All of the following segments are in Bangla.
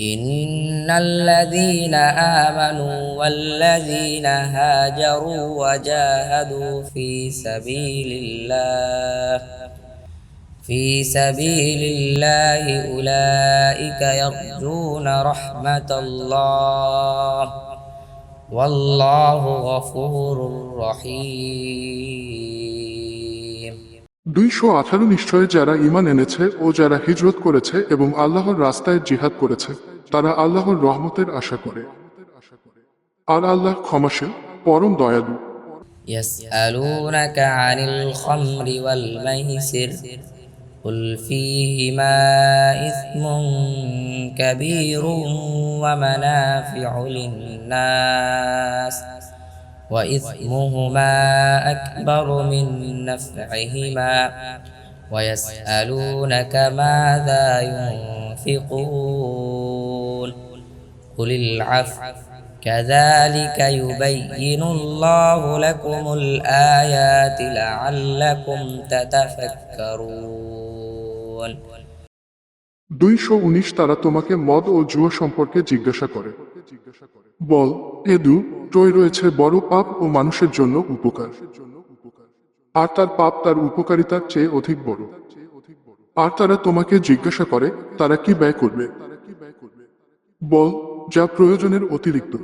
إن الذين آمنوا والذين هاجروا وجاهدوا في سبيل الله في سبيل الله أولئك يرجون رحمة الله والله غفور رحيم দুইশো আঠারো নিশ্চয় যারা ইমান এনেছে ও যারা হিজরত করেছে এবং আল্লাহর রাস্তায় জিহাদ করেছে তারা আল্লাহর রহমতের আশা করে আর আল্লাহ ক্ষমাশীল পরম দয়ালু يسألونك عن الخمر والميسر قل فيهما إثم كبير ومنافع للناس وإثمهما أكبر من نفعهما ويسألونك ماذا ينفقون قل العفو كذلك يبين الله لكم الآيات لعلكم تتفكرون দুইশো উনিশ তারা তোমাকে মদ ও জুয়া সম্পর্কে জিজ্ঞাসা করে বল এদু টয় রয়েছে বড় পাপ ও মানুষের জন্য উপকার আর তার পাপ তার উপকারিতার চেয়ে অধিক বড় আর তারা তোমাকে জিজ্ঞাসা করে তারা কি ব্যয় করবে বল যা প্রয়োজনের অতিরিক্ত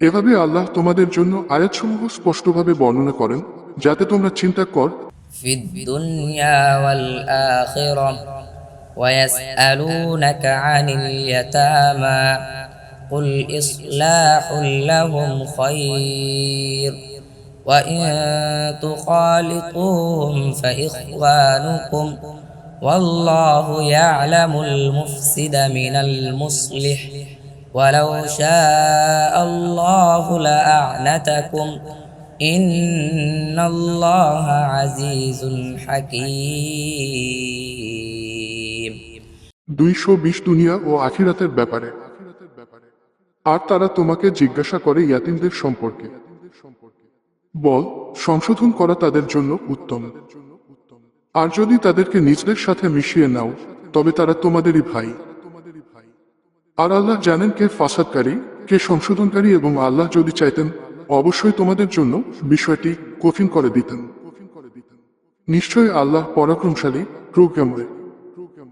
এভাবে আল্লাহ তোমাদের জন্য আয়াতসমূহ স্পষ্টভাবে বর্ণনা করেন যাতে তোমরা চিন্তা কর في الدنيا والآخرة ويسألونك عن اليتامى قل إصلاح لهم خير وإن تخالطوهم فإخوانكم والله يعلم المفسد من المصلح ولو شاء الله لأعنتكم إن الله عزيز حكيم দুইশো বিশ দুনিয়া ও আখিরাতের ব্যাপারে আর তারা তোমাকে জিজ্ঞাসা করে ইয়াতিমদের সম্পর্কে বল, সংশোধন করা তাদের জন্য উত্তম। আর যদি তাদেরকে নিজদের সাথে মিশিয়ে নাও, তবে তারা তোমাদেরই ভাই। আর আল্লাহ জানেন কে ফাসাদকারী, কে সংশোধনকারী এবং আল্লাহ যদি চাইতেন, অবশ্যই তোমাদের জন্য বিষয়টি কঠিন করে দিতেন। নিশ্চয়ই আল্লাহ পরাক্রমশালী, প্রজ্ঞাময়।